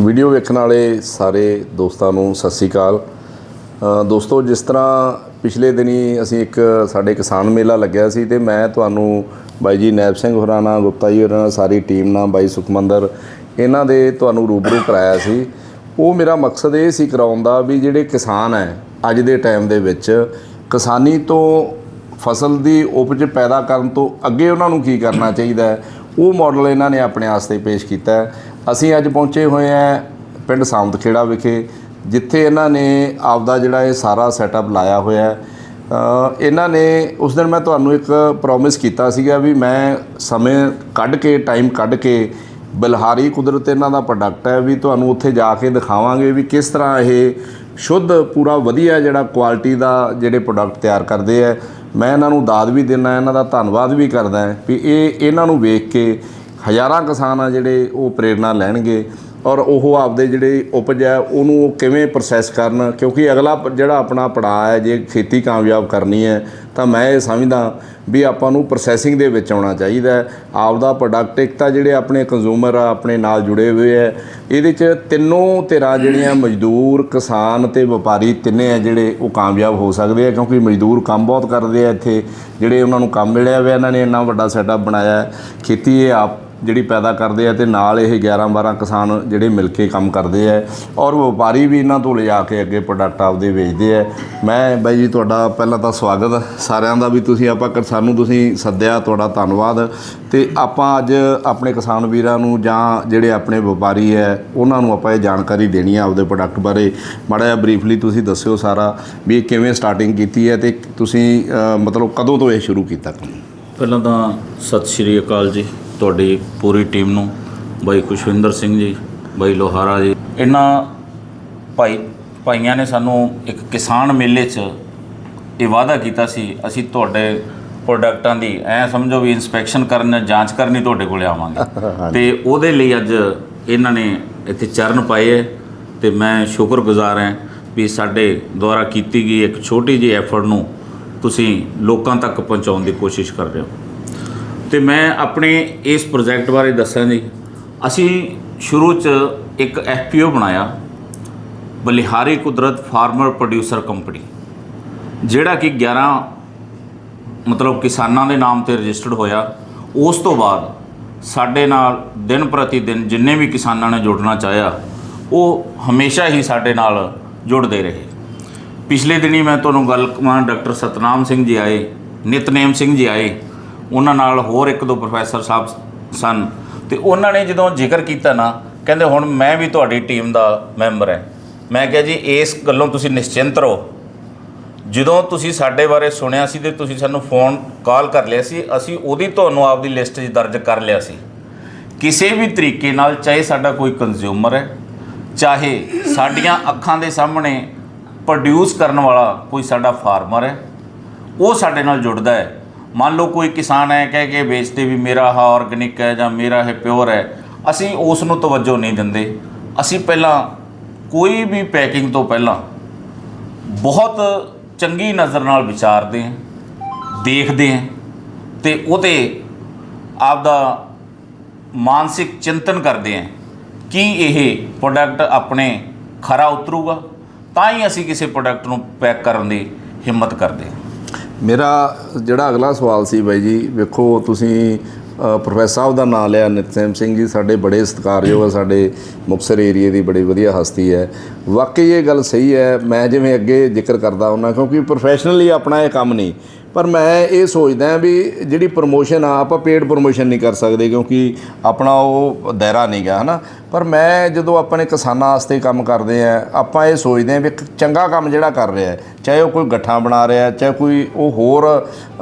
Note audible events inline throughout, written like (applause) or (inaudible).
Video ਵੇਖਣ ਵਾਲੇ ਸਾਰੇ ਦੋਸਤਾਂ ਨੂੰ ਸਤਿ ਸ੍ਰੀ ਅਕਾਲ। ਦੋਸਤੋ, ਜਿਸ ਤਰ੍ਹਾਂ ਪਿਛਲੇ ਦਿਨੀ ਅਸੀਂ ਇੱਕ ਸਾਡੇ ਕਿਸਾਨ ਮੇਲਾ ਲੱਗਿਆ ਸੀ ਤੇ ਮੈਂ ਤੁਹਾਨੂੰ ਬਾਈ ਜੀ ਨੈਬ ਸਿੰਘ ਹੋਰਾਂ ਨਾਲ, ਗੁਪਤਾ ਜੀ ਹੋਰਾਂ ਨਾਲ, ਸਾਰੀ ਟੀਮ ਨਾਲ, ਬਾਈ ਸੁਖਮੰਦਰ, ਇਹਨਾਂ ਦੇ ਤੁਹਾਨੂੰ ਰੂਬਰੂ ਕਰਾਇਆ ਸੀ। ਉਹ ਮੇਰਾ ਮਕਸਦ ਇਹ ਸੀ ਕਰਾਉਣ ਦਾ ਵੀ ਜਿਹੜੇ ਕਿਸਾਨ ਹੈ, ਅੱਜ ਦੇ ਟਾਈਮ ਦੇ ਵਿੱਚ ਕਿਸਾਨੀ ਤੋਂ ਫਸਲ ਦੀ ਉਪਜ ਪੈਦਾ ਕਰਨ ਤੋਂ ਅੱਗੇ ਉਹਨਾਂ ਨੂੰ ਕੀ ਕਰਨਾ ਚਾਹੀਦਾ ਹੈ, ਉਹ ਮਾਡਲ ਇਹਨਾਂ ਨੇ ਆਪਣੇ ਵਾਸਤੇ ਪੇਸ਼ ਕੀਤਾ ਹੈ। ਅਸੀਂ ਅੱਜ ਪਹੁੰਚੇ ਹੋਏ ਹਾਂ ਪਿੰਡ ਸਾਮਦਖੇੜਾ ਵਿਖੇ, ਜਿੱਥੇ ਇਹਨਾਂ ਨੇ ਆਪਦਾ ਜਿਹੜਾ ਇਹ ਸਾਰਾ ਸੈਟਅਪ ਲਾਇਆ ਹੋਇਆ ਹੈ। ਇਹਨਾਂ ਨੇ ਉਸ ਦਿਨ ਮੈਂ ਤੁਹਾਨੂੰ ਇੱਕ ਪ੍ਰੋਮਿਸ ਕੀਤਾ ਸੀਗਾ ਵੀ ਮੈਂ ਸਮੇਂ ਕੱਢ ਕੇ ਟਾਈਮ ਕੱਢ ਕੇ ਬਲਹਾਰੀ ਕੁਦਰਤ ਇਹਨਾਂ ਦਾ ਪ੍ਰੋਡਕਟ ਹੈ ਵੀ ਤੁਹਾਨੂੰ ਉੱਥੇ ਜਾ ਕੇ ਦਿਖਾਵਾਂਗੇ ਵੀ ਕਿਸ ਤਰ੍ਹਾਂ ਇਹ ਸ਼ੁੱਧ, ਪੂਰਾ ਵਧੀਆ ਜਿਹੜਾ ਕੁਆਲਿਟੀ ਦਾ ਜਿਹੜੇ ਪ੍ਰੋਡਕਟ ਤਿਆਰ ਕਰਦੇ ਆ ਮੈਂ ਇਹਨਾਂ ਨੂੰ ਦਾਦ ਵੀ ਦਿੰਦਾ, ਇਹਨਾਂ ਦਾ ਧੰਨਵਾਦ ਵੀ ਕਰਦਾ ਵੀ ਇਹ ਇਹਨਾਂ ਨੂੰ ਵੇਖ ਕੇ ਹਜ਼ਾਰਾਂ ਕਿਸਾਨ ਆ ਜਿਹੜੇ ਉਹ ਪ੍ਰੇਰਣਾ ਲੈਣਗੇ ਔਰ ਉਹ ਆਪਦੇ ਜਿਹੜੇ ਉਪਜ ਹੈ, ਉਹਨੂੰ ਉਹ ਕਿਵੇਂ ਪ੍ਰੋਸੈਸ ਕਰਨ? ਕਿਉਂਕਿ ਅਗਲਾ ਪ- ਜਿਹੜਾ ਆਪਣਾ ਪੜਾਅ ਹੈ, ਜੇ ਖੇਤੀ ਕਾਮਯਾਬ ਕਰਨੀ ਹੈ, ਤਾਂ ਮੈਂ ਇਹ ਸਮਝਦਾ ਵੀ ਆਪਾਂ ਨੂੰ ਪ੍ਰੋਸੈਸਿੰਗ ਦੇ ਵਿੱਚ ਆਉਣਾ ਚਾਹੀਦਾ ਹੈ। ਆਪਦਾ ਪ੍ਰੋਡਕਟ ਇੱਕ ਤਾਂ ਜਿਹੜੇ ਆਪਣੇ ਕੰਜ਼ੂਮਰ ਆ, ਆਪਣੇ ਨਾਲ ਜੁੜੇ ਹੋਏ ਹੈ, ਇਹਦੇ 'ਚ ਤਿੰਨੋਂ ਧਿਰਾਂ ਜਿਹੜੀਆਂ ਮਜ਼ਦੂਰ, ਕਿਸਾਨ ਤੇ ਵਪਾਰੀ ਤਿੰਨੇ ਆ ਜਿਹੜੇ ਉਹ ਕਾਮਯਾਬ ਹੋ ਸਕਦੇ ਆ, ਕਿਉਂਕਿ ਮਜ਼ਦੂਰ ਕੰਮ ਬਹੁਤ ਕਰਦੇ ਆ ਇੱਥੇ, ਜਿਹੜੇ ਉਹਨਾਂ ਨੂੰ ਕੰਮ ਮਿਲਿਆ ਹੋਇਆ, ਇਹਨਾਂ ਨੇ ਇੰਨਾ ਵੱਡਾ ਸੈਟਅਪ ਬਣਾਇਆ ਖੇਤੀ ਇਹ ਆਪ ਜਿਹੜੀ ਪੈਦਾ ਕਰਦੇ ਆ ਤੇ ਨਾਲ ਇਹ 11 12 ਕਿਸਾਨ ਜਿਹੜੇ ਮਿਲ ਕੇ ਕੰਮ ਕਰਦੇ ਆ ਔਰ ਵਪਾਰੀ ਵੀ ਇਹਨਾਂ ਤੋਂ ਲਿਜਾ ਕੇ ਅੱਗੇ ਪ੍ਰੋਡਕਟ ਆਪਦੇ ਵੇਚਦੇ ਆ। ਮੈਂ ਬਾਈ ਜੀ ਤੁਹਾਡਾ ਪਹਿਲਾਂ ਤਾਂ ਸਵਾਗਤ ਸਾਰਿਆਂ ਦਾ ਵੀ ਤੁਸੀਂ ਆਪਾਂ ਸਾਨੂੰ ਤੁਸੀਂ ਸੱਦਿਆ, ਤੁਹਾਡਾ ਧੰਨਵਾਦ। ਤੇ ਆਪਾਂ ਅੱਜ ਆਪਣੇ ਕਿਸਾਨ ਵੀਰਾਂ ਨੂੰ ਜਾਂ ਜਿਹੜੇ ਆਪਣੇ ਵਪਾਰੀ ਹੈ ਉਹਨਾਂ ਨੂੰ ਆਪਾਂ ਇਹ ਜਾਣਕਾਰੀ ਦੇਣੀ ਹੈ ਆਪਦੇ ਪ੍ਰੋਡਕਟ ਬਾਰੇ। ਮਾੜਾ ਜਿਹਾ ਬਰੀਫਲੀ ਤੁਸੀਂ ਦੱਸਿਓ ਸਾਰਾ ਵੀ ਇਹ ਕਿਵੇਂ ਸਟਾਰਟਿੰਗ ਕੀਤੀ ਹੈ ਤੇ ਤੁਸੀਂ ਮਤਲਬ ਕਦੋਂ ਤੋਂ ਇਹ ਸ਼ੁਰੂ ਕੀਤਾ ਕੰਮ? ਪਹਿਲਾਂ ਤਾਂ ਸਤਿ ਸ਼੍ਰੀ ਅਕਾਲ ਜੀ। ਤੁਹਾਡੀ ਪੂਰੀ ਟੀਮ ਨੂੰ ਬਾਈ ਖੁਸ਼ਵਿੰਦਰ ਸਿੰਘ ਜੀ ਬਾਈ ਲੋਹਾਰਾ ਜੀ। ਇਹਨਾਂ ਭਾਈ ਭਾਈਆਂ ਨੇ ਸਾਨੂੰ ਇੱਕ ਕਿਸਾਨ ਮੇਲੇ 'ਚ ਇਹ ਵਾਅਦਾ ਕੀਤਾ ਸੀ ਅਸੀਂ ਤੁਹਾਡੇ ਪ੍ਰੋਡਕਟਾਂ ਦੀ ਐ ਸਮਝੋ ਵੀ ਇਨਸਪੈਕਸ਼ਨ ਕਰਨ ਜਾਂਚ ਕਰਨੀ ਤੁਹਾਡੇ ਕੋਲੇ ਆਵਾਂਗੇ। (laughs) ਤੇ ਉਹਦੇ ਲਈ ਅੱਜ ਇਹਨਾਂ ਨੇ ਇੱਥੇ ਚਰਨ ਪਾਏ ਹੈ ਤੇ ਮੈਂ ਸ਼ੁਕਰਗੁਜ਼ਾਰ ਹਾਂ ਵੀ ਸਾਡੇ ਦੁਆਰਾ ਕੀਤੀ ਗਈ ਇੱਕ ਛੋਟੀ ਜਿਹੀ ਐਫਰਟ ਨੂੰ ਤੁਸੀਂ ਲੋਕਾਂ ਤੱਕ ਪਹੁੰਚਾਉਣ ਦੀ ਕੋਸ਼ਿਸ਼ ਕਰ ਰਹੇ ਹੋ। ਤੇ ਮੈਂ ਆਪਣੇ ਇਸ ਪ੍ਰੋਜੈਕਟ ਬਾਰੇ ਦੱਸਾਂ ਜੀ ਅਸੀਂ ਸ਼ੁਰੂ 'ਚ ਇੱਕ ਐਫਪੀਓ ਬਣਾਇਆ, ਬਲਿਹਾਰੀ ਕੁਦਰਤ ਫਾਰਮਰ ਪ੍ਰੋਡਿਊਸਰ ਕੰਪਨੀ, ਜਿਹੜਾ ਕਿ 11 ਮਤਲਬ ਕਿਸਾਨਾਂ ਦੇ ਨਾਮ ਤੇ ਰਜਿਸਟਰਡ ਹੋਇਆ। ਉਸ ਤੋਂ ਬਾਅਦ ਸਾਡੇ ਨਾਲ ਦਿਨ ਪ੍ਰਤੀ ਦਿਨ ਜਿੰਨੇ ਵੀ ਕਿਸਾਨਾਂ ਨੇ ਜੁੜਨਾ ਚਾਹਿਆ, ਉਹ ਹਮੇਸ਼ਾ ਹੀ ਸਾਡੇ ਨਾਲ ਜੁੜਦੇ ਰਹੇ। ਪਿਛਲੇ ਦਿਨੀ ਮੈਂ ਤੁਹਾਨੂੰ ਗੱਲ ਕਰਾਂ ਡਾਕਟਰ ਸਤਨਾਮ ਸਿੰਘ ਜੀ ਆਏ, ਨਿਤਨੇਮ ਸਿੰਘ ਜੀ ਆਏ ਉਹਨਾਂ ਨਾਲ ਹੋਰ ਇੱਕ ਦੋ ਪ੍ਰੋਫੈਸਰ ਸਾਹਿਬ ਸਨ। ਤੇ ਉਹਨਾਂ ਨੇ ਜਦੋਂ ਜ਼ਿਕਰ ਕੀਤਾ ਨਾ, ਕਹਿੰਦੇ ਹੁਣ ਮੈਂ ਵੀ ਤੁਹਾਡੀ ਟੀਮ ਦਾ ਮੈਂਬਰ ਹਾਂ। ਮੈਂ ਕਿਹਾ ਜੀ, ਇਸ ਗੱਲੋਂ ਤੁਸੀਂ ਨਿਸ਼ਚਿੰਤ ਰਹੋ। ਜਦੋਂ ਤੁਸੀਂ ਸਾਡੇ ਬਾਰੇ ਸੁਣਿਆ ਸੀ ਤੇ ਤੁਸੀਂ ਸਾਨੂੰ ਫੋਨ ਕਾਲ ਕਰ ਲਿਆ ਸੀ, ਅਸੀਂ ਉਹਦੀ ਤੁਹਾਨੂੰ ਆਪਦੀ ਲਿਸਟ 'ਚ ਦਰਜ ਕਰ ਲਿਆ ਸੀ। ਕਿਸੇ ਵੀ ਤਰੀਕੇ ਨਾਲ ਚਾਹੇ ਸਾਡਾ ਕੋਈ ਕੰਜ਼ਿਊਮਰ ਹੈ, ਚਾਹੇ ਸਾਡੀਆਂ ਅੱਖਾਂ ਦੇ ਸਾਹਮਣੇ ਪ੍ਰੋਡਿਊਸ ਕਰਨ ਵਾਲਾ ਕੋਈ ਸਾਡਾ ਫਾਰਮਰ ਹੈ, ਉਹ ਸਾਡੇ ਨਾਲ ਜੁੜਦਾ ਹੈ। ਮੰਨ ਲਓ ਕੋਈ ਕਿਸਾਨ ਹੈ ਕਹਿ ਕੇ ਵੇਚਦੇ ਵੀ ਮੇਰਾ ਆਹ ਆਰਗੈਨਿਕ ਹੈ ਜਾਂ ਮੇਰਾ ਇਹ ਪਿਓਰ ਹੈ, ਅਸੀਂ ਉਸ ਨੂੰ ਤਵੱਜੋ ਨਹੀਂ ਦਿੰਦੇ। ਅਸੀਂ ਪਹਿਲਾਂ ਕੋਈ ਵੀ ਪੈਕਿੰਗ ਤੋਂ ਪਹਿਲਾਂ ਬਹੁਤ ਚੰਗੀ ਨਜ਼ਰ ਨਾਲ ਵਿਚਾਰਦੇ ਹਾਂ, ਦੇਖਦੇ ਹਾਂ ਤੇ ਉਹਤੇ ਆਪਦਾ ਮਾਨਸਿਕ ਚਿੰਤਨ ਕਰਦੇ ਹਾਂ ਕਿ ਇਹ ਪ੍ਰੋਡਕਟ ਆਪਣੇ ਖਰਾ ਉਤਰੂਗਾ, ਤਾਂ ਹੀ ਅਸੀਂ ਕਿਸੇ ਪ੍ਰੋਡਕਟ ਨੂੰ ਪੈਕ ਕਰਨ ਦੀ ਹਿੰਮਤ ਕਰਦੇ ਹਾਂ। ਮੇਰਾ ਜਿਹੜਾ ਅਗਲਾ ਸਵਾਲ ਸੀ ਬਾਈ ਜੀ, ਵੇਖੋ ਤੁਸੀਂ ਪ੍ਰੋਫੈਸਰ ਸਾਹਿਬ ਦਾ ਨਾਮ ਲਿਆ, ਨਿਤਸੇਮ ਸਿੰਘ ਜੀ, ਸਾਡੇ ਬੜੇ ਸਤਿਕਾਰਯੋਗ ਆ, ਸਾਡੇ ਮੁਕਤਸਰ ਏਰੀਏ ਦੀ ਬੜੀ ਵਧੀਆ ਹਸਤੀ ਹੈ। ਵਾਕਈ ਇਹ ਗੱਲ ਸਹੀ ਹੈ, ਮੈਂ ਜਿਵੇਂ ਅੱਗੇ ਜ਼ਿਕਰ ਕਰਦਾ ਹੁੰਦਾ, ਕਿਉਂਕਿ ਪ੍ਰੋਫੈਸ਼ਨਲੀ ਆਪਣਾ ਇਹ ਕੰਮ ਨਹੀਂ। ਪਰ ਮੈਂ ਇਹ ਸੋਚਦਾ ਵੀ ਜਿਹੜੀ ਪ੍ਰੋਮੋਸ਼ਨ ਆ, ਆਪਾਂ ਪੇਡ ਪ੍ਰੋਮੋਸ਼ਨ ਨਹੀਂ ਕਰ ਸਕਦੇ ਕਿਉਂਕਿ ਆਪਣਾ ਉਹ ਦਾਇਰਾ ਨਹੀਂ ਨਹੀਂਗਾ ਹਨਾ? ਪਰ ਮੈਂ ਜਦੋਂ ਆਪਣੇ ਕਿਸਾਨਾਂ ਵਾਸਤੇ ਕੰਮ ਕਰਦੇ ਆ ਆਪਾਂ ਇਹ ਸੋਚਦੇ ਆ ਵੀ ਇੱਕ ਚੰਗਾ ਕੰਮ ਜਿਹੜਾ ਕਰ ਰਿਹਾ ਚਾਹੇ ਉਹ ਕੋਈ ਗੱਠਾਂ ਬਣਾ ਰਿਹਾ ਚਾਹੇ ਕੋਈ ਉਹ ਹੋਰ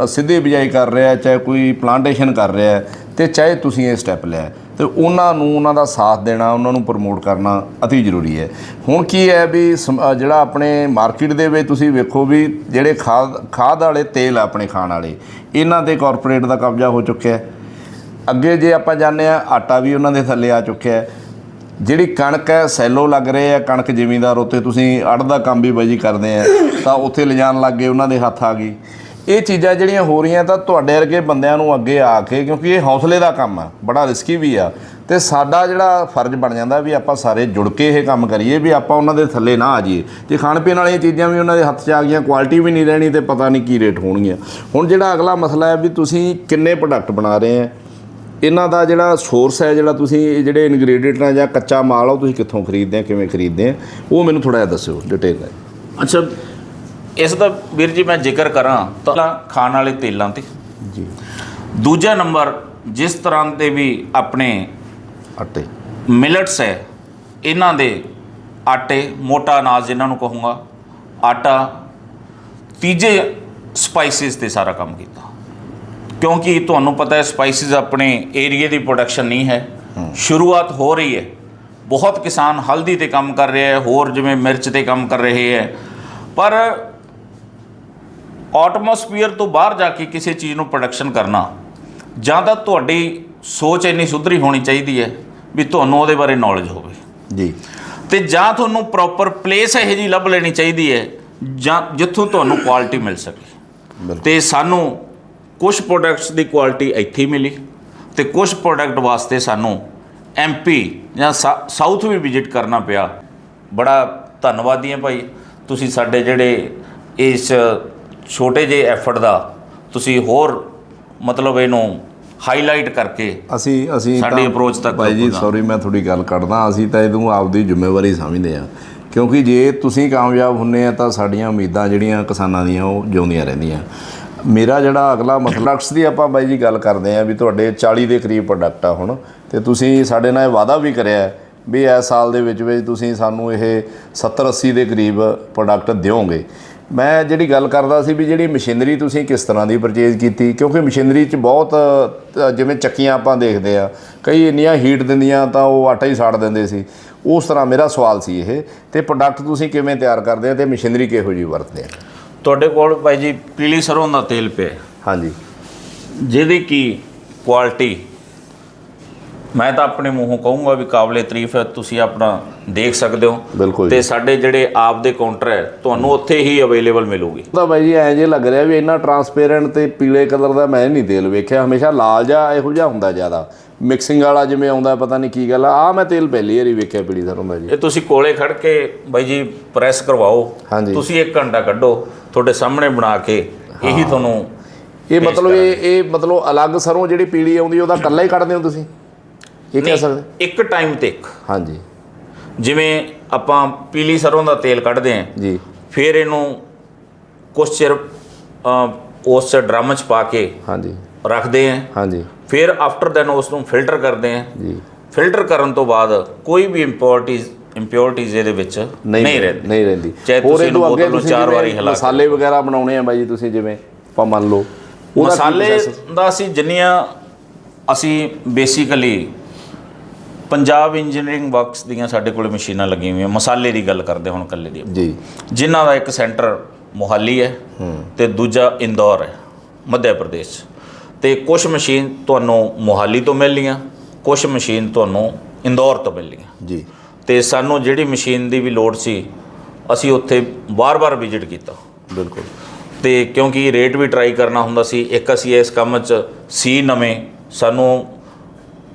ਸਿੱਧੀ ਬਿਜਾਈ ਕਰ ਰਿਹਾ ਚਾਹੇ ਕੋਈ ਪਲਾਂਟੇਸ਼ਨ ਕਰ ਰਿਹਾ ਤੇ ਚਾਹੇ ਤੁਸੀਂ ਇਹ ਸਟੈਪ ਲਿਆ ਹੈ, ਤੇ ਉਹਨਾਂ ਨੂੰ ਉਹਨਾਂ ਦਾ ਸਾਥ ਦੇਣਾ ਉਹਨਾਂ ਨੂੰ ਪ੍ਰਮੋਟ ਕਰਨਾ ਅਤੀ ਜ਼ਰੂਰੀ ਹੈ। ਹੁਣ ਕੀ ਹੈ ਵੀ ਸਮ- ਜਿਹੜਾ ਆਪਣੇ ਮਾਰਕੀਟ ਦੇ ਵਿੱਚ ਤੁਸੀਂ ਵੇਖੋ ਵੀ ਜਿਹੜੇ ਖਾਦ ਖਾਦ ਵਾਲੇ ਤੇਲ ਆ ਆਪਣੇ ਖਾਣ ਵਾਲੇ ਇਹਨਾਂ ਤੇ ਕਾਰਪੋਰੇਟ ਦਾ ਕਬਜ਼ਾ ਹੋ ਚੁੱਕਿਆ ਹੈ। ਅੱਗੇ ਜੇ ਆਪਾਂ ਜਾਂਦੇ ਆ ਆਟਾ ਵੀ ਉਹਨਾਂ ਦੇ ਥੱਲੇ ਆ ਚੁੱਕਿਆ ਹੈ। ਜਿਹੜੀ ਕਣਕ ਹੈ ਸੈਲੋ ਲੱਗ ਰਹੇ ਆ ਕਣਕ ਜ਼ਿਮੀਂਦਾਰ ਉੱਤੇ ਤੁਸੀਂ ਅੜ ਦਾ ਕੰਮ ਵੀ ਬਾਈ ਜੀ ਕਰਦੇ ਆ ਤਾਂ ਉੱਥੇ ਲਿਜਾਣ ਲੱਗ ਗਏ ਉਹਨਾਂ ਦੇ ਹੱਥ ਆ ਗਈ। ਇਹ ਚੀਜ਼ਾਂ ਜਿਹੜੀਆਂ ਹੋ ਰਹੀਆਂ ਤਾਂ ਤੁਹਾਡੇ ਵਰਗੇ ਬੰਦਿਆਂ ਨੂੰ ਅੱਗੇ ਆ ਕੇ, ਕਿਉਂਕਿ ਇਹ ਹੌਸਲੇ ਦਾ ਕੰਮ ਆ, ਬੜਾ ਰਿਸਕੀ ਵੀ ਆ। ਤੇ ਸਾਡਾ ਜਿਹੜਾ ਫਰਜ਼ ਬਣ ਜਾਂਦਾ ਵੀ ਆਪਾਂ ਸਾਰੇ ਜੁੜ ਕੇ ਇਹ ਕੰਮ ਕਰੀਏ, ਵੀ ਆਪਾਂ ਉਹਨਾਂ ਦੇ ਥੱਲੇ ਨਾ ਆ ਜਾਈਏ। ਜੇ ਖਾਣ ਪੀਣ ਵਾਲੀਆਂ ਚੀਜ਼ਾਂ ਵੀ ਉਹਨਾਂ ਦੇ ਹੱਥ 'ਚ ਆ ਗਈਆਂ ਕੁਆਲਿਟੀ ਵੀ ਨਹੀਂ ਰਹਿਣੀ ਤੇ ਪਤਾ ਨਹੀਂ ਕੀ ਰੇਟ ਹੋਣਗੀਆਂ। ਹੁਣ ਜਿਹੜਾ ਅਗਲਾ ਮਸਲਾ ਹੈ ਵੀ ਤੁਸੀਂ ਕਿੰਨੇ ਪ੍ਰੋਡਕਟ ਬਣਾ ਰਹੇ ਆ, ਇਹਨਾਂ ਦਾ ਜਿਹੜਾ ਸੋਰਸ ਹੈ, ਜਿਹੜਾ ਤੁਸੀਂ ਇਹ ਜਿਹੜੇ ਇਨਗਰੀਡੀਐਂਟ ਆ ਜਾਂ ਕੱਚਾ ਮਾਲ ਆ, ਉਹ ਤੁਸੀਂ ਕਿੱਥੋਂ ਖਰੀਦਦੇ ਆ, ਕਿਵੇਂ ਖਰੀਦਦੇ ਆ, ਉਹ ਮੈਨੂੰ ਥੋੜਾ ਜਿਹਾ ਦੱਸਿਓ ਡਿਟੇਲ ਨਾਲ। ਅੱਛਾ ਇਸ ਦਾ ਵੀਰ ਜੀ ਮੈਂ ਜ਼ਿਕਰ ਕਰਾਂ ਤਾਂ ਖਾਣ ਵਾਲੇ ਤੇਲਾਂ ਤੇ। ਜੀ। ਦੂਜਾ ਨੰਬਰ ਜਿਸ ਤਰ੍ਹਾਂ ਦੇ ਵੀ ਆਪਣੇ ਆਟੇ। ਮਿਲਟਸ ਹੈ ਇਹਨਾਂ ਦੇ ਆਟੇ ਮੋਟਾ ਅਨਾਜ ਜਿਨ੍ਹਾਂ ਨੂੰ ਕਹੂੰਗਾ ਆਟਾ ਤੀਜੇ ਸਪਾਈਸਿਸ ਤੇ ਸਾਰਾ ਕੰਮ ਕੀਤਾ। ਕਿਉਂਕਿ ਤੁਹਾਨੂੰ ਪਤਾ ਹੈ ਸਪਾਈਸਿਸ ਆਪਣੇ ਏਰੀਏ ਦੀ ਪ੍ਰੋਡਕਸ਼ਨ ਨਹੀਂ ਹੈ। ਸ਼ੁਰੂਆਤ ਹੋ ਰਹੀ ਹੈ। ਬਹੁਤ ਕਿਸਾਨ ਹਲਦੀ ਤੇ ਕੰਮ ਕਰ ਰਹੇ ਹੈ ਹੋਰ ਜਿਵੇਂ ਮਿਰਚ ਤੇ ਕੰਮ ਕਰ ਰਹੇ ਹੈ। ਪਰ ਆਟਮੋਸਫੀਅਰ ਤੋਂ ਬਾਹਰ ਜਾ ਕੇ ਕਿਸੇ ਚੀਜ਼ ਨੂੰ ਪ੍ਰੋਡਕਸ਼ਨ ਕਰਨਾ ਜਾਂ ਤਾਂ ਤੁਹਾਡੀ ਸੋਚ ਇੰਨੀ ਸੁਧਰੀ ਹੋਣੀ ਚਾਹੀਦੀ ਹੈ ਵੀ ਤੁਹਾਨੂੰ ਉਹਦੇ ਬਾਰੇ ਨੌਲੇਜ ਹੋਵੇ। ਜੀ। ਤੇ ਜਾਂ ਤੁਹਾਨੂੰ ਪ੍ਰੋਪਰ ਪਲੇਸ ਇਹੋ ਜਿਹੀ ਲੱਭ ਲੈਣੀ ਚਾਹੀਦੀ ਹੈ ਜਾਂ ਜਿੱਥੋਂ ਤੁਹਾਨੂੰ ਕੁਆਲਿਟੀ ਮਿਲ ਸਕੇ। ਤੇ ਸਾਨੂੰ ਕੁਝ ਪ੍ਰੋਡਕਟਸ ਦੀ ਕੁਆਲਿਟੀ ਇੱਥੇ ਮਿਲੀ ਤੇ ਕੁਝ ਪ੍ਰੋਡਕਟ ਵਾਸਤੇ ਸਾਨੂੰ ਐਮਪੀ ਜਾਂ ਸਾਊਥ ਵੀ ਵਿਜ਼ਿਟ ਕਰਨਾ ਪਿਆ। ਬੜਾ ਧੰਨਵਾਦੀ ਹਾਂ ਭਾਈ। ਤੁਸੀਂ ਸਾਡੇ ਜਿਹੜੇ ਇਸ ਛੋਟੇ ਜਿਹੇ ਐਫਰਟ ਦਾ ਤੁਸੀਂ ਹੋਰ ਮਤਲਬ ਇਹਨੂੰ ਹਾਈਲਾਈਟ ਕਰਕੇ ਅਸੀਂ ਅਸੀਂ ਸਾਡੀ approach ਤੱਕ ਭਾਈ ਜੀ। ਸੌਰੀ ਮੈਂ ਥੋੜੀ ਗੱਲ ਕੱਢਦਾ। ਅਸੀਂ ਤਾਂ ਇਹਨੂੰ ਆਪਦੀ ਜ਼ਿੰਮੇਵਾਰੀ ਸਮਝਦੇ ਆ ਕਿਉਂਕਿ ਜੇ ਤੁਸੀਂ ਕਾਮਯਾਬ ਹੁੰਨੇ ਆ ਤਾਂ ਸਾਡੀਆਂ ਉਮੀਦਾਂ ਜਿਹੜੀਆਂ ਕਿਸਾਨਾਂ ਦੀਆਂ ਉਹ ਜਿਉਂਦੀਆਂ ਰਹਿੰਦੀਆਂ। ਮੇਰਾ ਜਿਹੜਾ ਅਗਲਾ ਪ੍ਰੋਡਕਟਸ ਦੀ ਆਪਾਂ ਬਾਈ ਜੀ ਗੱਲ ਕਰਦੇ ਆ ਵੀ ਤੁਹਾਡੇ 40 ਦੇ ਕਰੀਬ ਪ੍ਰੋਡਕਟ ਆ ਹੁਣ ਤੇ ਤੁਸੀਂ ਸਾਡੇ ਨਾਲ ਇਹ ਵਾਅਦਾ ਵੀ ਕਰਿਆ ਵੀ ਇਸ ਸਾਲ ਦੇ ਵਿੱਚ ਵਿੱਚ ਤੁਸੀਂ ਸਾਨੂੰ ਇਹ 70 80 ਦੇ ਕਰੀਬ ਪ੍ਰੋਡਕਟ ਦਿਓਗੇ। ਮੈਂ ਜਿਹੜੀ ਗੱਲ ਕਰਦਾ ਸੀ ਵੀ ਜਿਹੜੀ ਮਸ਼ੀਨਰੀ ਤੁਸੀਂ ਕਿਸ ਤਰ੍ਹਾਂ ਦੀ ਪਰਚੇਜ਼ ਕੀਤੀ ਕਿਉਂਕਿ ਮਸ਼ੀਨਰੀ 'ਚ ਬਹੁਤ ਜਿਵੇਂ ਚੱਕੀਆਂ ਆਪਾਂ ਦੇਖਦੇ ਆ ਕਈ ਇੰਨੀਆਂ ਹੀਟ ਦਿੰਦੀਆਂ ਤਾਂ ਉਹ ਆਟਾ ਹੀ ਸਾੜ ਦਿੰਦੇ ਸੀ। ਉਸ ਤਰ੍ਹਾਂ ਮੇਰਾ ਸਵਾਲ ਸੀ ਇਹ ਤੇ ਪ੍ਰੋਡਕਟ ਤੁਸੀਂ ਕਿਵੇਂ ਤਿਆਰ ਕਰਦੇ ਆ ਤੇ ਮਸ਼ੀਨਰੀ ਕਿਹੋ ਜਿਹੀ ਵਰਤਦੇ ਆ? ਤੁਹਾਡੇ ਕੋਲ ਭਾਈ ਜੀ ਪੀਲੀ ਸਰੋਂ ਦਾ ਤੇਲ ਪਿਆ। ਹਾਂਜੀ। ਜਿਹਦੀ ਕੀ ਕੁਆਲਿਟੀ ਮੈਂ ਤਾਂ ਆਪਣੇ ਮੂੰਹੋਂ ਕਹੂੰਗਾ ਵੀ ਕਾਬਲੇ ਤਾਰੀਫ ਹੈ ਤੁਸੀਂ ਆਪਣਾ ਦੇਖ ਸਕਦੇ ਹੋ। ਬਿਲਕੁਲ ਤੇ ਸਾਡੇ ਜਿਹੜੇ ਆਪ ਦੇ ਕਾਊਂਟਰ ਹੈ ਤੁਹਾਨੂੰ ਉੱਥੇ ਹੀ ਅਵੇਲੇਬਲ ਮਿਲੂਗੀ। ਤਾਂ ਬਾਈ ਜੀ ਐਂ ਜੇ ਲੱਗ ਰਿਹਾ ਵੀ ਇੰਨਾ ਟਰਾਂਸਪੇਰੈਂਟ ਤੇ ਪੀਲੇ ਕਲਰ ਦਾ ਮੈਂ ਨਹੀਂ ਤੇਲ ਵੇਖਿਆ ਹਮੇਸ਼ਾ ਲਾਲ ਜਿਹਾ ਇਹੋ ਜਿਹਾ ਹੁੰਦਾ ਜ਼ਿਆਦਾ। ਮਿਕਸਿੰਗ ਵਾਲਾ ਜਿਵੇਂ ਆਉਂਦਾ ਪਤਾ ਨਹੀਂ ਕੀ ਗੱਲ ਆ। ਆਹ ਮੈਂ ਤੇਲ ਪਹਿਲੀ ਵਾਰੀ ਵੇਖਿਆ ਪੀਲੀ ਸਰੋਂ ਦਾ ਜੀ। ਇਹ ਤੁਸੀਂ ਕੋਲੇ ਖੜ ਕੇ ਬਾਈ ਜੀ ਪ੍ਰੈਸ ਕਰਵਾਓ। ਹਾਂਜੀ। ਤੁਸੀਂ 1 ਘੰਟਾ ਕੱਢੋ ਤੁਹਾਡੇ ਸਾਹਮਣੇ ਬਣਾ ਕੇ ਇਹੀ ਤੁਹਾਨੂੰ ਇਹ ਮਤਲਬ ਇਹ ਇਹ ਮਤਲਬ ਅਲੱਗ ਸਰੋਂ ਜਿਹੜੀ ਪੀਲੀ ਆਉਂਦੀ ਉਹਦਾ ਕੱਲਾ ਹੀ ਕੱਢਦੇ ਹੋ ਤੁਸੀਂ? ਇਹ ਕਹਿ ਸਕਦੇ? ਇੱਕ ਟਾਈਮ ਤੇ ਇੱਕ। ਹਾਂਜੀ। ਜਿਵੇਂ ਆਪਾਂ ਪੀਲੀ ਸਰੋਂ ਦਾ ਤੇਲ ਕੱਢਦੇ ਆਂ ਜੀ। ਫਿਰ ਇਹਨੂੰ ਕੁਛ ਚਿਰ ਅ, ਉਸ ਡਰਮ 'ਚ ਪਾ ਕੇ ਹਾਂਜੀ। ਰੱਖਦੇ ਆਂ ਹਾਂਜੀ। ਫਿਰ ਆਫਟਰ ਦੈਨ ਉਸ ਨੂੰ ਫਿਲਟਰ ਕਰਦੇ ਆਂ ਜੀ। ਫਿਲਟਰ ਕਰਨ ਤੋਂ ਬਾਅਦ ਕੋਈ ਵੀ ਇੰਪਿਓਰਟੀਜ਼ ਇੰਪਿਓਰਟੀਜ਼ ਇਹਦੇ ਵਿੱਚ ਨਹੀਂ ਰਹਿੰਦੀ। ਨਹੀਂ ਰਹਿੰਦੀ। ਚਾਹੇ ਤੁਸੀਂ ਇਹਨੂੰ ਬੋਤਲ ਨੂੰ ਤੁਸੀਂ ਚਾਰ ਜਿਵੇਂ ਵਾਰੀ ਹਿਲਾ ਕੇ- ਮਸਾਲੇ ਵਗੈਰਾ ਬਣਾਉਣੇ ਆ ਬਾਈ ਜੀ ਤੁਸੀਂ ਜਿਵੇਂ ਆਪਾਂ ਮੰਨ ਲਓ ਉਹਦਾ ਕੀ ਮਸਾਲੇ process? ਦਾ ਅਸੀਂ ਜਿੰਨੀਆਂ ਅਸੀਂ ਬੇਸਿਕਲੀ ਪੰਜਾਬ ਇੰਜੀਨੀਅਰਿੰਗ ਵਰਕਸ ਦੀਆਂ ਸਾਡੇ ਕੋਲ ਮਸ਼ੀਨਾਂ ਲੱਗੀਆਂ ਹੋਈਆਂ। ਮਸਾਲੇ ਦੀ ਗੱਲ ਕਰਦੇ ਹੁਣ ਕੱਲੇ ਦੀ। ਜੀ। ਜਿਨ੍ਹਾਂ ਦਾ ਇੱਕ ਸੈਂਟਰ ਮੋਹਾਲੀ ਹੈ ਤੇ ਦੂਜਾ ਇੰਦੌਰ ਹੈ ਮੱਧ ਪ੍ਰਦੇਸ਼। ਤੇ ਕੁਝ ਮਸ਼ੀਨ ਤੁਹਾਨੂੰ ਮੋਹਾਲੀ ਤੋਂ ਮਿਲ ਲੀਆਂ ਕੁਝ ਮਸ਼ੀਨ ਤੁਹਾਨੂੰ ਇੰਦੌਰ ਤੋਂ ਮਿਲ ਲੀਆਂ ਜੀ। ਤੇ ਸਾਨੂੰ ਜਿਹੜੀ ਮਸ਼ੀਨ ਦੀ ਵੀ ਲੋੜ ਸੀ ਅਸੀਂ ਉੱਥੇ ਬਾਰ-ਬਾਰ ਵਿਜ਼ਿਟ ਕੀਤਾ। ਬਿਲਕੁਲ। ਤੇ ਕਿਉਂਕਿ ਰੇਟ ਵੀ ਟਰਾਈ ਕਰਨਾ ਹੁੰਦਾ ਸੀ ਇੱਕ ਅਸੀਂ ਇਸ ਕੰਮ 'ਚ ਸੀ ਨਵੇਂ ਸਾਨੂੰ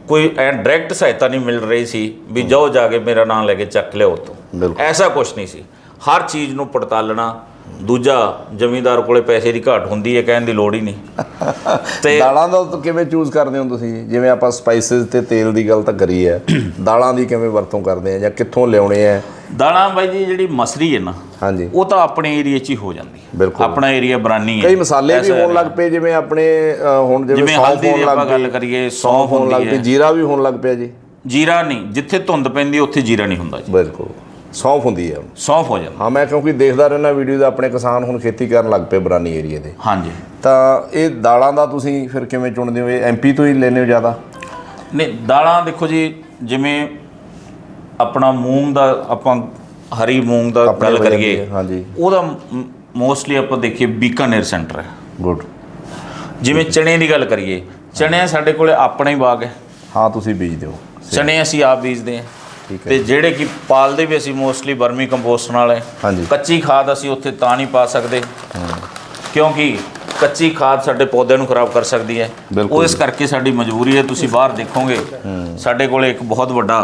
ਕੋਈ ਐ ਡਾਇਰੈਕਟ ਸਹਾਇਤਾ ਨਹੀਂ ਮਿਲ ਰਹੀ ਸੀ ਵੀ ਜਾਓ ਜਾ ਕੇ ਮੇਰਾ ਨਾਮ ਲੈ ਕੇ ਚੱਕ ਲਿਓ ਬਿਲਕੁਲ। ਐਸਾ ਕੁਝ ਨਹੀਂ ਸੀ। ਹਰ ਚੀਜ਼ ਨੂੰ ਪੜਤਾਲਣਾ ਦੂਜਾ ਜ਼ਮੀਂਦਾਰ ਕੋਲੇ ਪੈਸੇ ਦੀ ਘਾਟ ਹੁੰਦੀ ਹੈ ਕਹਿਣ ਦੀ ਲੋੜ ਹੀ ਨਹੀਂ। ਤੇ (laughs) ਦਾਲਾਂ ਦਾ ਕਿਵੇਂ ਚੂਜ਼ ਕਰਦੇ ਹੋ ਤੁਸੀਂ? ਜਿਵੇਂ ਆਪਾਂ ਸਪਾਈਸਸ ਤੇ ਤੇਲ ਦੀ ਗੱਲ ਤਾਂ ਕਰੀ ਹੈ। (clears throat) ਦਾਲਾਂ ਦੀ ਕਿਵੇਂ ਵਰਤੋਂ ਕਰਦੇ ਆ ਜਾਂ ਕਿੱਥੋਂ ਲਿਆਉਣੇ ਆ? ਦਾਣਾ ਬਾਈ ਜੀ ਜਿਹੜੀ ਮਸਰੀ ਹੈ ਨਾ ਹਾਂਜੀ। ਉਹ ਤਾਂ ਆਪਣੇ ਏਰੀਆ 'ਚ ਹੀ ਹੋ ਜਾਂਦੀ ਹੈ। ਬਿਲਕੁਲ। ਆਪਣਾ ਏਰੀਆ ਬਰਾਨੀ ਹੈ। ਕਈ ਮਸਾਲੇ ਵੀ ਹੋਣ। ਲੱਗ ਪਏ ਜਿਵੇਂ ਆਪਣੇ ਅ, ਹੁਣ ਜਿਵੇਂ ਜਿਵੇਂ ਸੌਂਫ ਹਲਦੀ ਹੋਣ ਲੱਗ ਗੱਲ ਪਈ ਕਰੀਏ ਸੌਂਫ ਹੋਣ ਲੱਗ ਹੁੰਦੀ ਪਈ ਹੈ ਜੀਰਾ ਵੀ ਹੋਣ ਲੱਗ ਪਿਆ ਜੀ। ਜੀਰਾ ਨਹੀਂ ਜਿੱਥੇ ਧੁੰਦ ਪੈਂਦੀ ਉੱਥੇ ਜੀਰਾ ਨਹੀਂ ਹੁੰਦਾ ਜੀ। ਬਿਲਕੁਲ। ਸੌਂਫ ਹੁੰਦੀ ਹੈ। ਸੌਂਫ ਹੋ ਜਾਂਦਾ ਹਾਂ। ਮੈਂ ਕਿਉਂਕਿ ਦੇਖਦਾ ਰਹਿਣਾ ਵੀਡੀਓ ਦਾ ਆਪਣੇ ਕਿਸਾਨ ਹੁਣ ਖੇਤੀ ਕਰਨ ਲੱਗ ਪਏ ਬਰਾਨੀ ਏਰੀਆ ਦੇ। ਹਾਂਜੀ। ਤਾਂ ਇਹ ਦਾਲਾਂ ਦਾ ਤੁਸੀਂ ਫਿਰ ਕਿਵੇਂ ਚੁਣਦੇ ਹੋ? ਇਹ ਐਮਪੀ ਤੋਂ ਹੀ ਲੈਂਦੇ ਹੋ ਜ਼ਿਆਦਾ? ਨਹੀਂ ਦਾਲਾਂ ਦੇਖੋ ਜੀ ਜਿਵੇਂ ਆਪਣਾ ਮੂੰਗ ਦਾ ਆਪਾਂ ਹਰੀ ਮੂੰਗ ਦਾ ਗੱਲ ਕਰੀਏ ਹਾਂਜੀ। ਉਹਦਾ ਮੋਸਟਲੀ ਆਪਾਂ ਦੇਖੀਏ ਬੀਕਾਨੇਰ ਸੈਂਟਰ ਹੈ। ਗੁੱਡ ਜਿਵੇਂ ਚਣੇ ਦੀ ਗੱਲ ਕਰੀਏ ਚਣੇ ਸਾਡੇ ਕੋਲੇ ਆਪਣਾ ਹੀ ਬਾਗ ਹੈ। ਹਾਂ ਤੁਸੀਂ ਬੀਜਦੇ ਹੋ ਚਣੇ ਅਸੀਂ ਆਪ ਬੀਜਦੇ ਹਾਂ। ਠੀਕ ਹੈ ਤੇ ਜਿਹੜੇ ਕਿ ਪਾਲਦੇ ਵੀ ਅਸੀਂ ਮੋਸਟਲੀ ਵਰਮੀ ਕੰਪੋਸਟ ਨਾਲ ਹੈ। ਹਾਂਜੀ। ਕੱਚੀ ਖਾਦ ਅਸੀਂ ਉੱਥੇ ਤਾਂ ਨਹੀਂ ਪਾ ਸਕਦੇ। ਕਿਉਂਕਿ ਕੱਚੀ ਖਾਦ ਸਾਡੇ ਪੌਦਿਆਂ ਨੂੰ ਖਰਾਬ ਕਰ ਸਕਦੀ ਹੈ। ਉਹ ਇਸ ਕਰਕੇ ਸਾਡੀ ਮਜਬੂਰੀ ਹੈ ਤੁਸੀਂ ਬਾਹਰ ਦੇਖੋਗੇ। ਸਾਡੇ ਕੋਲ ਇੱਕ ਬਹੁਤ ਵੱਡਾ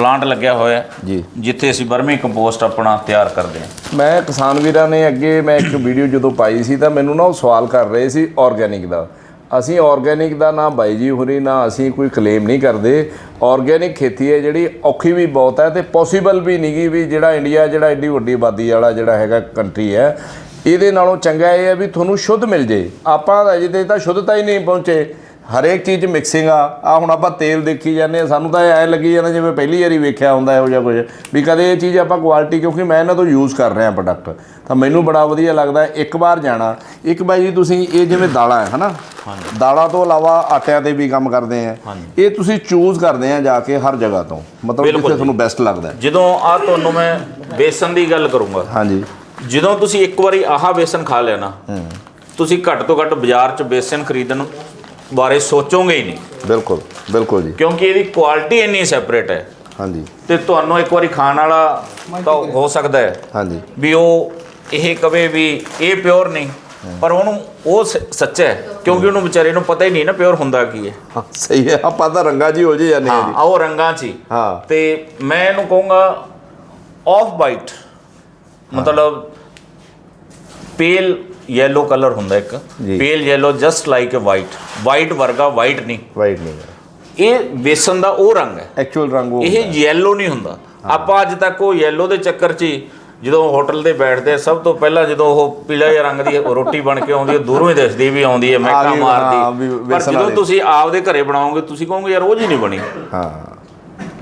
ਪਲਾਂਟ ਲੱਗਿਆ ਹੋਇਆ ਜੀ। ਜਿੱਥੇ ਅਸੀਂ ਬਰਮੀ ਕੰਪੋਸਟ ਆਪਣਾ ਤਿਆਰ ਕਰਦੇ ਹਾਂ। ਮੈਂ ਕਿਸਾਨ ਵੀਰਾਂ ਨੇ ਅੱਗੇ ਮੈਂ ਇੱਕ ਵੀਡੀਓ ਜਦੋਂ ਪਾਈ ਸੀ ਤਾਂ ਮੈਨੂੰ ਨਾ ਉਹ ਸਵਾਲ ਕਰ ਰਹੇ ਸੀ ਆਰਗੈਨਿਕ ਦਾ। ਅਸੀਂ ਆਰਗੈਨਿਕ ਦਾ ਨਾ ਬਾਈ ਜੀ ਹੋਰੀ ਨਾ ਅਸੀਂ ਕੋਈ ਕਲੇਮ ਨਹੀਂ ਕਰਦੇ। ਆਰਗੈਨਿਕ ਖੇਤੀ ਹੈ ਜਿਹੜੀ ਔਖੀ ਵੀ ਬਹੁਤ ਹੈ ਤੇ ਪੋਸੀਬਲ ਵੀ ਨਹੀਂਗੀ ਵੀ ਜਿਹੜਾ ਇੰਡੀਆ ਜਿਹੜਾ ਐਡੀ ਵੱਡੀ ਆਬਾਦੀ ਵਾਲਾ ਜਿਹੜਾ ਹੈਗਾ ਕੰਟਰੀ ਹੈ ਇਹਦੇ ਨਾਲੋਂ ਚੰਗਾ ਇਹ ਹੈ ਵੀ ਤੁਹਾਨੂੰ ਸ਼ੁੱਧ ਮਿਲ ਜੇ। ਆਪਾਂ ਅਜੇ ਤੇ ਤਾਂ ਸ਼ੁੱਧਤਾ ਹੀ ਨਹੀਂ ਪਹੁੰਚੇ। ਹਰੇਕ ਚੀਜ਼ ਮਿਕਸਿੰਗ ਆ। ਆ ਹੁਣ ਆਪਾਂ ਤੇਲ ਦੇਖੀ ਜਾਂਦੇ ਆ ਸਾਨੂੰ ਤਾਂ ਐ ਲੱਗੀ ਜਾਂਦਾ ਜਿਵੇਂ ਪਹਿਲੀ ਵਾਰੀ ਵੇਖਿਆ ਹੁੰਦਾ ਇਹੋ ਜਿਹਾ ਕੁਝ ਵੀ ਕਦੇ ਇਹ ਚੀਜ਼ ਆਪਾਂ ਕੁਆਲਿਟੀ ਕਿਉਂਕਿ ਮੈਂ ਇਹਨਾਂ ਤੋਂ ਯੂਜ਼ ਕਰ ਰਿਹਾ ਪ੍ਰੋਡਕਟ ਤਾਂ ਮੈਨੂੰ ਬੜਾ ਵਧੀਆ ਲੱਗਦਾ। ਇੱਕ ਵਾਰ ਜਾਣਾ। ਇੱਕ ਬਾਈ ਜੀ ਤੁਸੀਂ ਇਹ ਜਿਵੇਂ ਦਾਲਾਂ ਹੈ ਹਨਾ? ਦਾਲਾਂ ਤੋਂ ਇਲਾਵਾ ਆਟਿਆਂ ਤੇ ਵੀ ਕੰਮ ਕਰਦੇ ਆ। ਇਹ ਤੁਸੀਂ ਚੂਜ਼ ਕਰਦੇ ਆ ਜਾ ਕੇ ਹਰ ਜਗ੍ਹਾ ਤੋਂ। ਮਤਲਬ ਜਿੱਥੇ। ਤੁਹਾਨੂੰ ਬੈਸਟ ਲੱਗਦਾ। ਜਦੋਂ ਆ ਤੁਹਾਨੂੰ ਮੈਂ ਬੇਸਨ ਦੀ ਗੱਲ ਕਰੂੰਗਾ। ਹਾਂਜੀ। ਜਦੋਂ ਤੁਸੀਂ ਇੱਕ ਵਾਰੀ ਆਹ ਬੇਸਨ ਖਾ ਲਿਆ ਨਾ ਤੁਸੀਂ ਘੱਟ ਤੋਂ ਘੱਟ ਬਾਜ਼ਾਰ 'ਚ ਬੇਸਨ ਖਰੀਦਣ ਬਾਰੇ ਸੋਚੋਗੇ ਹੀ ਨਹੀਂ। ਬਿਲਕੁਲ ਬਿਲਕੁਲ ਜੀ। ਕਿਉਂਕਿ ਇਹਦੀ ਕੁਆਲਿਟੀ ਇੰਨੀ ਸੈਪਰੇਟ ਹੈ। ਹਾਂਜੀ। ਤੇ ਤੁਹਾਨੂੰ ਇੱਕ ਵਾਰੀ ਖਾਣ ਵਾਲਾ ਤਾਂ ਹੋ ਸਕਦਾ ਹੈ ਹਾਂਜੀ। ਵੀ ਉਹ ਇਹ ਕਵੇ ਵੀ ਇਹ ਪਿਓਰ ਨਹੀਂ ਪਰ ਉਹਨੂੰ ਉਹ ਸੱਚਾ ਹੈ। ਕਿਉਂਕਿ ਉਹਨੂੰ ਵਿਚਾਰੇ ਨੂੰ ਪਤਾ ਹੀ ਨਹੀਂ ਨਾ ਪਿਓਰ ਹੁੰਦਾ ਕੀ ਹੈ। ਹਾਂ, ਸਹੀ ਹੈ। ਆਪਾਂ ਤਾਂ ਰੰਗਾ ਜੀ ਹੋ ਜੇ ਜਾਂਦੇ ਆ ਹਾਂ ਜੀ। ਆਹ ਉਹ ਰੰਗਾਂ 'ਚ ਹੀ। ਹਾਂ। ਤੇ ਮੈਂ ਇਹਨੂੰ ਕਹੂੰਗਾ ਆਫ ਵਾਈਟ ਮਤਲਬ ਪੇਲ ਯੈਲੋ ਕਲਰ ਹੁੰਦਾ ਇੱਕ। ਜੀ। Pale yellow just like uh white white ਵਰਗਾ ਵਾਈਟ ਨਹੀਂ। ਵਾਈਟ ਨਹੀਂ ਇਹ ਬੇਸਨ ਦਾ ਉਹ ਰੰਗ ਹੈ। ਐਕਚੁਅਲ ਰੰਗ ਉਹ ਇਹ ਯੈਲੋ ਨਹੀਂ ਹੁੰਦਾ। ਆਪਾਂ ਅੱਜ ਤੱਕ ਉਹ ਯੈਲੋ ਦੇ ਚੱਕਰ 'ਚ ਹੀ ਜਦੋਂ ਹੋਟਲ ਤੇ ਬੈਠਦੇ ਆ, ਸਭ ਤੋਂ ਪਹਿਲਾਂ ਜਦੋਂ ਉਹ ਪੀਲਾ ਜਿਹਾ ਰੰਗ ਦੀ ਰੋਟੀ ਬਣ ਕੇ ਆਉਂਦੀ ਹੈ ਦੂਰੋਂ ਹੀ ਦਿਸਦੀ ਵੀ ਆਉਂਦੀ ਹੈ ਮਹਿਕਾ ਹਾਂ, ਮਾਰਦੀ। ਵੀ ਪਰ ਜਦੋਂ ਵਾਲੀ। ਤੁਸੀਂ ਆਪਦੇ ਘਰੇ ਬਣਾਓਗੇ ਤੁਸੀਂ ਕਹੋਗੇ ਯਾਰ ਉਹ ਜੀ ਨਹੀਂ ਬਣੀ। ਹਾਂ।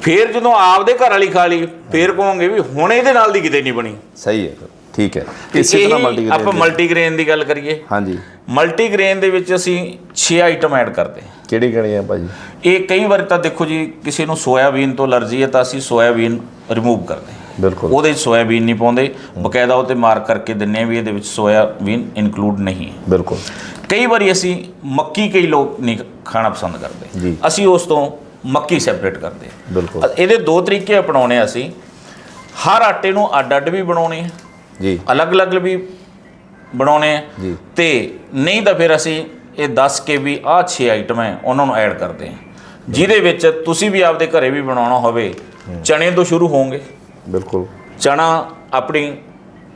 ਫੇਰ ਜਦੋਂ ਆਪਦੇ ਘਰ ਵਾਲੀ ਖਾ ਲਈ ਫੇਰ ਕਹੋਗੇ ਵੀ ਹੁਣ ਇਹਦੇ ਨਾਲ ਦੀ ਕਿਤੇ ਨਹੀਂ ਬਣੀ। ਸਹੀ ਹੈ। ਠੀਕ ਹੈ। ਇਸੇ ਤਰ੍ਹਾਂ ਇਹੀ ਮਲਟੀ ਆਪਾਂ ਮਲਟੀਗ੍ਰੇਨ ਦੀ ਗੱਲ ਕਰੀਏ। ਹਾਂਜੀ। ਮਲਟੀਗ੍ਰੇਨ ਦੇ ਵਿੱਚ ਅਸੀਂ 6 ਆਈਟਮ ਐਡ ਕਰਦੇ। ਹਾਂ ਕਿਹੜੀ ਕਿਹੜੀ ਹੈ ਭਾਜੀ? ਇਹ ਕਈ ਵਾਰ ਤਾਂ ਦੇਖੋ ਜੀ ਕਿਸੇ ਨੂੰ ਸੋਇਆਬੀਨ ਤੋਂ ਅਲਰਜੀ ਹੈ ਤਾਂ ਅਸੀਂ ਸੋਇਆਬੀਨ ਰਿਮੂਵ ਕਰਦੇ। ਹਾਂ ਬਿਲਕੁਲ। ਉਹਦੇ ਵਿੱਚ ਸੋਇਆਬੀਨ ਨਹੀਂ ਪਾਉਂਦੇ। ਬਕਾਇਦਾ ਉਹ ਤੇ ਮਾਰਕ ਕਰਕੇ ਦਿੰਨੇ ਵੀ ਇਹਦੇ ਵਿੱਚ ਸੋਇਆਬੀਨ ਇਨਕਲੂਡ ਨਹੀਂ ਹੈ। ਬਿਲਕੁਲ। ਕਈ ਵਾਰੀ ਅਸੀਂ ਮੱਕੀ ਕਈ ਲੋਕ ਨਹੀਂ ਖਾਣਾ ਪਸੰਦ। ਕਰਦੇ। ਅਸੀਂ ਉਸ ਤੋਂ ਮੱਕੀ ਸੈਪਰੇਟ ਕਰਦੇ। ਬਿਲਕੁਲ। ਇਹਦੇ ਦੋ ਤਰੀਕੇ ਅਪਣਾਉਣੇ ਆ ਅਸੀਂ। ਹਰ ਆਟੇ ਨੂੰ ਅੱਡ-ਅੱਡ ਵੀ ਬਣਾਉਣੇ ਆ। ਜੀ। ਅਲੱਗ-ਅਲੱਗ ਵੀ ਬਣਾਉਣੇ ਆ। ਜੀ। ਤੇ ਨਹੀਂ ਤਾਂ ਫਿਰ ਅਸੀਂ ਇਹ ਦੱਸ ਕੇ ਵੀ ਆਹ 6 ਆਈਟਮ ਹੈ ਉਹਨਾਂ ਨੂੰ ਐਡ ਕਰਦੇ ਹਾਂ ਜਿਹਦੇ ਵਿੱਚ ਤੁਸੀਂ ਵੀ ਆਪਦੇ ਘਰੇ ਵੀ ਬਣਾਉਣਾ ਹੋਵੇ ਚਣੇ ਤੋਂ ਸ਼ੁਰੂ ਹੋਵੋਗੇ ਬਿਲਕੁਲ। ਚਣਾ ਆਪਣੀ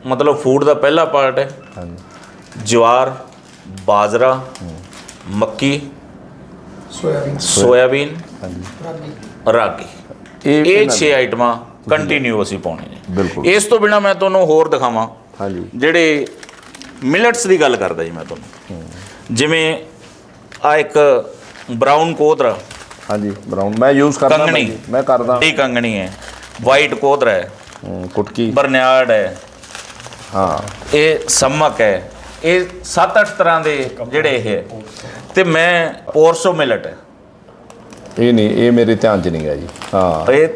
ਮਤਲਬ ਫੂਡ ਦਾ ਪਹਿਲਾ ਪਾਰਟ ਹੈ। ਹਾਂਜੀ। ਜਵਾਰ ਬਾਜਰਾ ਮੱਕੀ ਸੋਇਆਬੀਨ। ਸੋਇਆਬੀਨ ਰਾਗੀ। ਰਾਗੀ। ਇਹ ਇਹ ਇਹਨਾਂ 6 ਆਈਟਮਾਂ ਕੰਟੀਨਿਊ ਅਸੀਂ ਪਾਉਣੇ ਨੇ ਬਿਲਕੁਲ। ਇਸ ਤੋਂ ਬਿਨਾ ਮੈਂ ਤੁਹਾਨੂੰ ਹੋਰ ਦਿਖਾਵਾਂ। ਹਾਂਜੀ। ਜਿਹੜੇ ਮਿਲਟਸ ਦੀ ਗੱਲ ਕਰਦਾ ਜੀ ਮੈਂ ਤੁਹਾਨੂੰ। ਜਿਵੇਂ ਆ ਇੱਕ ਬਰਾਊਨ ਕੋਦਰਾ ਹਾਂਜੀ ਬਰਾਊਨ ਮੈਂ ਯੂਜ਼ ਕਰਦਾ ਮੈਂ ਕਰਦਾ। ਵੱਡੀ ਕੰਗਣੀ ਹੈ ਵਾਈਟ ਕੋਦਰਾ ਹੈ। ਕੁਟਕੀ। ਬਰਨਿਆਰਡ ਹੈ। ਹਾਂ। ਇਹ ਸਮਕ ਹੈ। ਇਹ 7-8 ਤਰ੍ਹਾਂ ਦੇ ਜਿਹੜੇ ਇਹ। ਤੇ ਮੈਂ ਪੋਰਸੋ ਮਿਲਟ ਹੈ। ਇਹ ਨਹੀਂ ਇਹ ਮੇਰੇ ਧਿਆਨ ਚ ਨਹੀਂ ਗਿਆ ਜੀ। ਹਾਂ। ਇਹ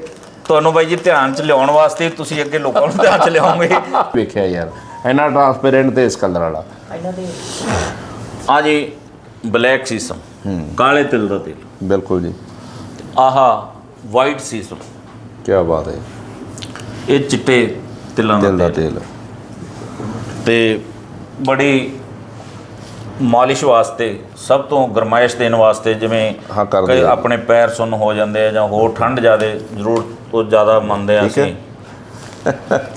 ਤੁਹਾਨੂੰ ਬਾਈ ਜੀ ਧਿਆਨ ਚ ਲਿਆਉਣ ਵਾਸਤੇ ਤੁਸੀਂ ਅੱਗੇ ਲੋਕਾਂ ਨੂੰ ਧਿਆਨ ਚ ਲਿਆਉਂਗੇ ਵੇਖਿਆ ਯਾਰ ਇੰਨਾ ਟਰਾਂਸਪੇਰੈਂਟ ਤੇ ਇਸ ਕਲਰ ਵਾਲਾ। ਆ ਜੀ ਬਲੈਕ ਸੀਸਮ ਕਾਲੇ ਤਿਲ ਦਾ ਤੇਲ। ਬਿਲਕੁਲ ਜੀ। ਆਹਾ ਵਾਈਟ ਸੀਸਮ ਕੀ ਬਾਤ ਹੈ। ਇਹ ਚਿੱਟੇ ਤਿਲਾਂ ਦਾ ਦਾ ਤੇਲ। ਤੇ ਬੜੀ ਮਾਲਿਸ਼ ਵਾਸਤੇ ਸਭ ਤੋਂ ਗਰਮਾਇਸ਼ ਦੇਣ ਵਾਸਤੇ ਜਿਵੇਂ। ਆਪਣੇ ਪੈਰ ਸੁੰਨ ਹੋ ਜਾਂਦੇ ਆ ਜਾਂ ਹੋਰ ਠੰਡ ਜ਼ਿਆਦੇ ਜ਼ਰੂਰਤ ਤੋਂ ਜ਼ਿਆਦਾ ਮੰਨਦੇ ਆ। ਅਸੀਂ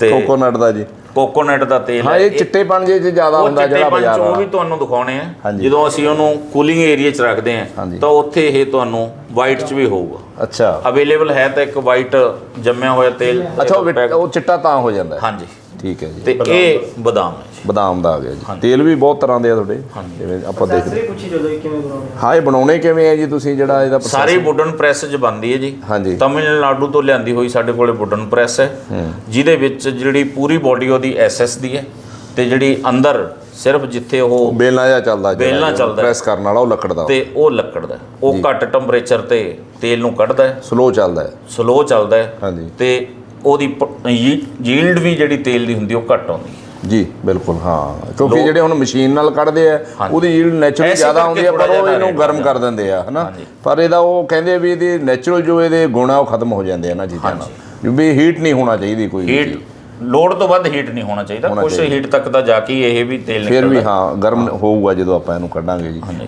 ਤੇ ਕੋਕੋਨਟ ਦਾ ਜੀ ਕੋਕੋਨਟ ਦਾ ਤੇਲ ਹਾਂ ਇਹ ਚਿੱਟੇਪਣ ਜੇ ਜ਼ਿਆਦਾ ਉਹ ਹੁੰਦਾ ਜਿਹੜਾ ਬਾਜ਼ਾਰ ਚ ਉਹ ਵੀ ਤੁਹਾਨੂੰ ਦਿਖਾਉਣੇ ਆ। ਜਦੋਂ ਅਸੀਂ ਉਹਨੂੰ ਕੂਲਿੰਗ ਏਰੀਆ 'ਚ ਰੱਖਦੇ ਆ। ਤਾਂ ਉੱਥੇ ਇਹ ਤੁਹਾਨੂੰ ਵਾਈਟ 'ਚ ਵੀ ਹੋਊਗਾ ਅੱਛਾ ਅਵੇਲੇਬਲ ਹੈ ਤਾਂ ਇੱਕ ਵਾਈਟ ਜੰਮਿਆ ਹੋਇਆ ਤੇਲ ਅੱਛਾ ਉਹ ਉਹ ਚਿੱਟਾ ਤਾਂ ਹੋ ਜਾਂਦਾ। ਹਾਂਜੀ ਠੀਕ ਹੈ ਜੀ। ਤੇ ਇਹ ਬਦਾਮ ਹੈ ਜੀ। ਬਦਾਮ ਦਾ ਆ ਗਿਆ ਜੀ। ਤੇਲ ਵੀ ਬਹੁਤ ਤਰ੍ਹਾਂ ਦੇ ਆ ਤੁਹਾਡੇ। ਜਿਵੇਂ ਆਪਾਂ ਦੇਖਦੇ ਪੁੱਛੀ ਜਦੋਂ ਕਿਵੇਂ ਬਣਾਉਣੇ ਹਾਂ? ਇਹ ਬਣਾਉਣੇ ਕਿਵੇਂ ਆ ਜੀ ਤੁਸੀਂ ਜਿਹੜਾ ਇਹਦਾ ਸਾਰੀ ਵੁਡਨ ਪ੍ਰੈਸ 'ਚ ਬਣਦੀ ਹੈ ਜੀ। ਹਾਂਜੀ। ਤਮਿਲਨਾਡੂ ਤੋਂ ਲਿਆਂਦੀ ਹੋਈ ਸਾਡੇ ਕੋਲੇ ਵੁਡਨ ਪ੍ਰੈਸ ਹੈ। ਜਿਹਦੇ ਵਿੱਚ ਜਿਹੜੀ ਪੂਰੀ ਬੋਡੀ ਉਹਦੀ ਐਸਐਸ ਦੀ ਹੈ ਤੇ ਜਿਹੜੀ ਅੰਦਰ ਸਿਰਫ ਜਿੱਥੇ ਉਹ ਬੇਲਣਾ ਜਿਹਾ ਚੱਲਦਾ ਬੇਲਣਾ ਚੱਲਦਾ। ਪ੍ਰੈਸ ਕਰਨ ਵਾਲਾ ਉਹ ਲੱਕੜ ਦਾ ਤੇ ਉਹ ਲੱਕੜ ਦਾ। ਉਹ ਘੱਟ ਟੈਂਪਰੇਚਰ ਤੇ ਤੇਲ ਨੂੰ ਕੱਢਦਾ ਹੈ। ਸਲੋ ਚੱਲਦਾ ਹੈ। ਸਲੋ ਚੱਲਦਾ ਹੈ। ਹਾਂਜੀ। ਤੇ ਉਹਦੀ ਯੀਲਡ ਵੀ ਜਿਹੜੀ ਤੇਲ ਦੀ ਹੁੰਦੀ ਉਹ ਘੱਟ ਆਉਂਦੀ ਹੈ ਜੀ ਬਿਲਕੁਲ ਹਾਂ ਕਿਉਂਕਿ ਜਿਹੜੇ ਹੁਣ ਮਸ਼ੀਨ ਨਾਲ ਕੱਢਦੇ ਆ। ਉਹਦੀ ਯੀਲਡ ਨੈਚੁਰਲੀ ਜ਼ਿਆਦਾ ਆਉਂਦੀ ਹੈ ਪਰ ਉਹ ਇਹਨੂੰ ਗਰਮ। ਕਰ ਦਿੰਦੇ ਆ ਹਨਾ। ਪਰ ਇਹਦਾ ਉਹ ਕਹਿੰਦੇ ਵੀ ਇਹਦੇ ਨੈਚੁਰਲ ਜੋ ਇਹਦੇ ਗੁਣ ਆ ਉਹ ਖਤਮ ਹੋ ਜਾਂਦੇ ਆ ਨਾ ਚੀਜ਼ਾਂ ਨਾਲ ਵੀ ਹੀਟ ਨਹੀਂ ਹੋਣਾ ਚਾਹੀਦੀ ਕੋਈ ਹੀਟ। ਲੋਡ ਤੋਂ ਵੱਧ ਹੀਟ ਨਹੀਂ ਹੋਣਾ ਚਾਹੀਦਾ ਕੁਝ। ਹੀਟ ਤੱਕ ਤਾਂ ਜਾ ਕੇ ਇਹ ਵੀ ਤੇਲ ਫਿਰ ਵੀ ਨਿਕਲਦਾ ਹਾਂ ਗਰਮ ਹੋਊਗਾ ਜਦੋਂ ਆਪਾਂ ਇਹਨੂੰ ਕੱਢਾਂਗੇ ਜੀ।